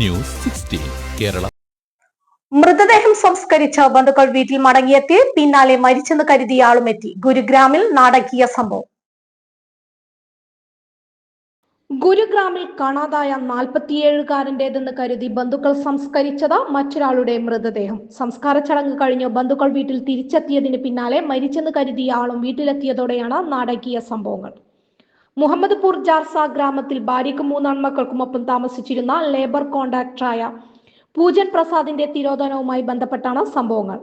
News sixteen Kerala. മൃതദേഹം സംസ്കരിച്ച ബന്ധുക്കൾ വീട്ടിൽ മടങ്ങിയെത്തി. പിന്നാലെ മരിച്ചെന്ന് കരുതിയ ആളും എത്തി. ഗുരുഗ്രാമിൽ നാടകീയ സംഭവം. ഗുരുഗ്രാമിൽ കാണാതായ നാൽപ്പത്തിയേഴുകാരന്റേതെന്ന് കരുതി ബന്ധുക്കൾ സംസ്കരിച്ചത് മറ്റൊരാളുടെ മൃതദേഹം. സംസ്കാര ചടങ്ങ് കഴിഞ്ഞ് ബന്ധുക്കൾ വീട്ടിൽ തിരിച്ചെത്തിയതിന് പിന്നാലെ മരിച്ചെന്ന് കരുതിയ ആളും വീട്ടിലെത്തിയതോടെയാണ് നാടകീയ സംഭവങ്ങൾ. മുഹമ്മദ്പൂർ ജാർസ ഗ്രാമത്തിൽ ഭാര്യയ്ക്കും മൂന്നാൺമക്കൾക്കുമൊപ്പം താമസിച്ചിരുന്ന ലേബർ കോൺട്രാക്ടറായ പൂജൻ പ്രസാദിന്റെ തിരോധനവുമായി ബന്ധപ്പെട്ടാണ് സംഭവങ്ങൾ.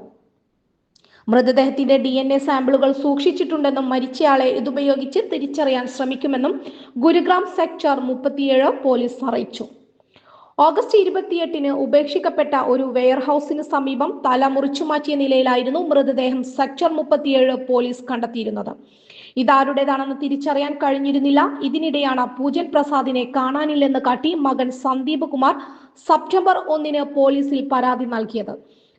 മൃതദേഹത്തിന്റെ ഡി എൻ എ സാമ്പിളുകൾ സൂക്ഷിച്ചിട്ടുണ്ടെന്നും മരിച്ചയാളെ ഇതുപയോഗിച്ച് തിരിച്ചറിയാൻ ശ്രമിക്കുമെന്നും ഗുരുഗ്രാം സെക്ടർ മുപ്പത്തിയേഴ് പോലീസ് അറിയിച്ചു. ഓഗസ്റ്റ് ഇരുപത്തിയെട്ടിന് ഉപേക്ഷിക്കപ്പെട്ട ഒരു വെയർഹൌസിന് സമീപം തല മുറിച്ചുമാറ്റിയ നിലയിലായിരുന്നു മൃതദേഹം സെക്ടർ മുപ്പത്തിയേഴ് പോലീസ് കണ്ടെത്തിയിരുന്നത്. ഇതാരുടേതാണെന്ന് തിരിച്ചറിയാൻ കഴിഞ്ഞിരുന്നില്ല. ഇതിനിടെയാണ് പൂജൻ പ്രസാദിനെ കാണാനില്ലെന്ന് കാട്ടി മകൻ സന്ദീപ് കുമാർ സെപ്റ്റംബർ ഒന്നിന് പോലീസിൽ പരാതി നൽകിയത്.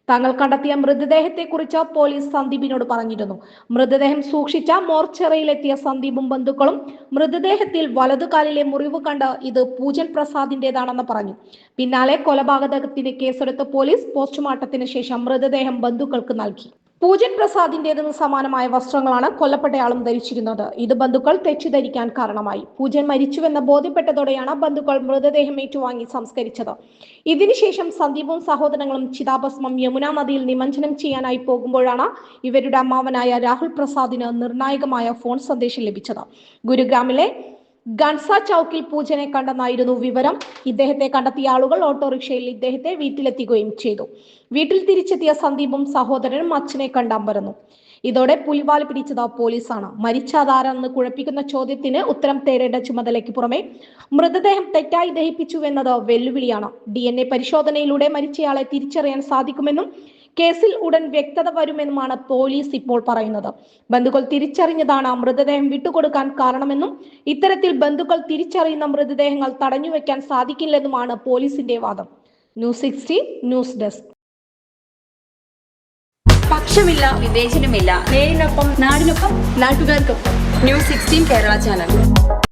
തങ്ങൾ കണ്ടെത്തിയ മൃതദേഹത്തെക്കുറിച്ച് പോലീസ് സന്ദീപിനോട് പറഞ്ഞിരുന്നു. മൃതദേഹം സൂക്ഷിച്ച മോർച്ചറിയിലെത്തിയ സന്ദീപും ബന്ധുക്കളും മൃതദേഹത്തിൽ വലതുകാലിലെ മുറിവ് കണ്ട് ഇത് പൂജൻ പ്രസാദിന്റേതാണെന്ന് പറഞ്ഞു. പിന്നാലെ കൊലപാതകത്തിന് കേസെടുത്ത പോലീസ് പോസ്റ്റ്മോർട്ടത്തിന് ശേഷം മൃതദേഹം ബന്ധുക്കൾക്ക് നൽകി. പൂജൻ പ്രസാദിന്റേതിന് സമാനമായ വസ്ത്രങ്ങളാണ് കൊല്ലപ്പെട്ടയാളും ധരിച്ചിരുന്നത്. ഇത് ബന്ധുക്കൾ തെറ്റിദ്ധരിക്കാൻ കാരണമായി. പൂജൻ മരിച്ചുവെന്ന് ബോധ്യപ്പെട്ടതോടെയാണ് ബന്ധുക്കൾ മൃതദേഹം ഏറ്റുവാങ്ങി സംസ്കരിച്ചത്. ഇതിനുശേഷം സന്ദീപും സഹോദരങ്ങളും ചിതാഭസ്മം യമുനാ നദിയിൽ നിമഞ്ജനം ചെയ്യാനായി പോകുമ്പോഴാണ് ഇവരുടെ അമ്മാവനായ രാഹുൽ പ്രസാദിന് നിർണായകമായ ഫോൺ സന്ദേശം ലഭിച്ചത്. ഗുരുഗ്രാമിലെ ഗൺസ ചൌക്കിൽ പൂജനെ കണ്ടെന്നായിരുന്നു വിവരം. ഇദ്ദേഹത്തെ കണ്ടെത്തിയ ആളുകൾ ഓട്ടോറിക്ഷയിൽ ഇദ്ദേഹത്തെ വീട്ടിലെത്തിക്കുകയും ചെയ്തു. വീട്ടിൽ തിരിച്ചെത്തിയ സന്ദീപും സഹോദരനും അച്ഛനെ കണ്ടമ്പരന്നു. ഇതോടെ പുലിവാൽ പിടിച്ചത് പോലീസാണ്. മരിച്ചാതാരെന്ന് കുഴപ്പിക്കുന്ന ചോദ്യത്തിന് ഉത്തരം തേടേണ്ട ചുമതലയ്ക്ക് പുറമെ മൃതദേഹം തെറ്റായി ദഹിപ്പിച്ചുവെന്നത് വെല്ലുവിളിയാണ്. ഡി പരിശോധനയിലൂടെ മരിച്ചയാളെ തിരിച്ചറിയാൻ സാധിക്കുമെന്നും കേസിൽ ഉടൻ വ്യക്തത വരുമെന്നുമാണ് പോലീസ് ഇപ്പോൾ പറയുന്നത്. ബന്ധുക്കൾ തിരിച്ചറിഞ്ഞതാണ് മൃതദേഹം വിട്ടുകൊടുക്കാൻ കാരണമെന്നും ഇത്തരത്തിൽ ബന്ധുക്കൾ തിരിച്ചറിയുന്ന മൃതദേഹങ്ങൾ തടഞ്ഞുവെക്കാൻ സാധിക്കില്ലെന്നുമാണ് പോലീസിന്റെ വാദം. News sixty news desk. പക്ഷമില്ല വിവേചനമില്ല. നേരിനൊപ്പം നാടിനൊപ്പം നാട്ടുകാർക്കൊപ്പം. News sixteen Kerala channel.